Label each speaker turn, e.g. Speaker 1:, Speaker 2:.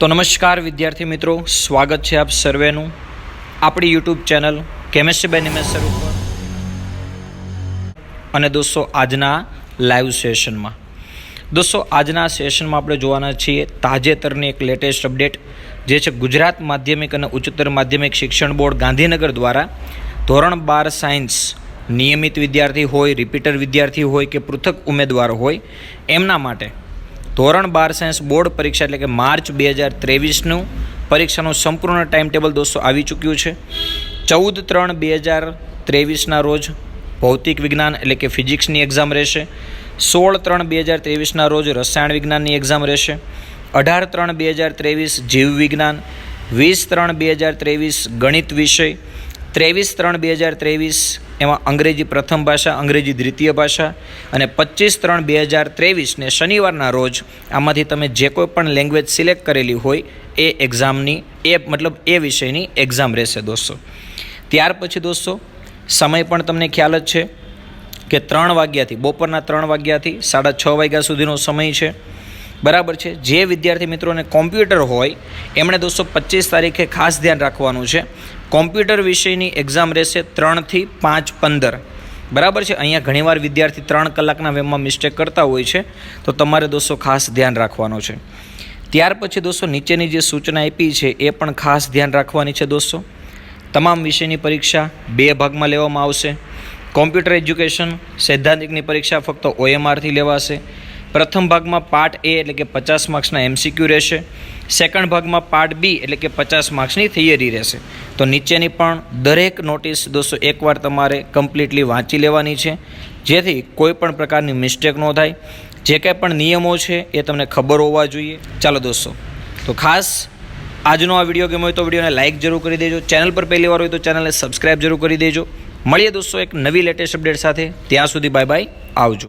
Speaker 1: તો નમસ્કાર વિદ્યાર્થી મિત્રો સ્વાગત છે આપ સર્વેનું આપણી યુટ્યુબ ચેનલ કેમેસ્ટ્રી બેન ઇમેસર ઉપર અને દોસ્તો આજના લાઈવ સેશનમાં દોસ્તો આજના સેશનમાં આપણે જોવાના છીએ તાજેતરની એક લેટેસ્ટ અપડેટ જે છે ગુજરાત માધ્યમિક અને ઉચ્ચતર માધ્યમિક શિક્ષણ બોર્ડ ગાંધીનગર દ્વારા ધોરણ બાર સાયન્સ નિયમિત વિદ્યાર્થી હોય રિપીટર વિદ્યાર્થી હોય કે પૃથક ઉમેદવાર હોય એમના માટે ધોરણ બાર સાયન્સ બોર્ડ પરીક્ષા એટલે કે માર્ચ બે હજાર ત્રેવીસનું પરીક્ષાનું સંપૂર્ણ ટાઈમ ટેબલ દોસ્તો આવી ચૂક્યું છે ચૌદ ત્રણ બે હજાર ત્રેવીસના રોજ ભૌતિક વિજ્ઞાન એટલે કે ફિઝિક્સની એક્ઝામ રહેશે સોળ ત્રણ બે હજાર ત્રેવીસના રોજ રસાયણ વિજ્ઞાનની એક્ઝામ રહેશે અઢાર ત્રણ બે હજાર ત્રેવીસ જીવ વિજ્ઞાન વીસ ત્રણ બે હજાર ત્રેવીસ ગણિત વિષય ત્રેવીસ ત્રણ બે હજાર ત્રેવીસ એમાં અંગ્રેજી પ્રથમ ભાષા અંગ્રેજી દ્વિતીય ભાષા અને પચીસ ત્રણ બે હજાર ત્રેવીસને શનિવારના રોજ આમાંથી તમે જે કોઈ પણ લેંગ્વેજ સિલેક્ટ કરેલી હોય એ એક્ઝામની એ મતલબ એ વિષયની એક્ઝામ રહેશે દોસ્તો ત્યાર પછી દોસ્તો સમય પણ તમને ખ્યાલ જ છે કે ત્રણ વાગ્યાથી બપોરના ત્રણ વાગ્યાથી સાડા છ વાગ્યા સુધીનો સમય છે બરાબર છે જે વિદ્યાર્થી મિત્રોને કોમ્પ્યુટર હોય એમણે દોસ્તો પચીસ તારીખે ખાસ ધ્યાન રાખવાનું છે કોમ્પ્યુટર વિષયની એક્ઝામ રહેશે ત્રણથી પાંચ પંદર બરાબર છે અહીંયા ઘણીવાર વિદ્યાર્થી ત્રણ કલાકના વેમમાં મિસ્ટેક કરતા હોય છે તો તમારે દોસ્તો ખાસ ધ્યાન રાખવાનું છે ત્યાર પછી દોસ્તો નીચેની જે સૂચના આપી છે એ પણ ખાસ ધ્યાન રાખવાની છે દોસ્તો તમામ વિષયની પરીક્ષા બે ભાગમાં લેવામાં આવશે કોમ્પ્યુટર એજ્યુકેશન સૈદ્ધાંતિકની પરીક્ષા ફક્ત ઓએમઆરથી લેવાશે પ્રથમ ભાગમાં પાર્ટ એ એટલે કે પચાસ માર્ક્સના એમસીક્યુ રહેશે સેકન્ડ ભાગમાં પાર્ટ બી એટલે કે પચાસ માર્ક્સની થિયરી રહેશે તો નીચેની પણ દરેક નોટિસ દોસ્તો એકવાર તમારે કમ્પ્લીટલી વાંચી લેવાની છે જેથી કોઈ પણ પ્રકારની મિસ્ટેક ન થાય જે કંઈ પણ નિયમો છે એ તમને ખબર હોવા જોઈએ ચાલો દોસ્તો તો ખાસ આજનો આ વિડીયો ગમ્યો હોય તો વિડીયોને લાઇક જરૂર કરી દેજો ચેનલ પર પહેલી વાર હોય તો ચેનલને સબસ્ક્રાઈબ જરૂર કરી દેજો મળીએ દોસ્તો એક નવી લેટેસ્ટ અપડેટ સાથે ત્યાં સુધી બાય બાય આવજો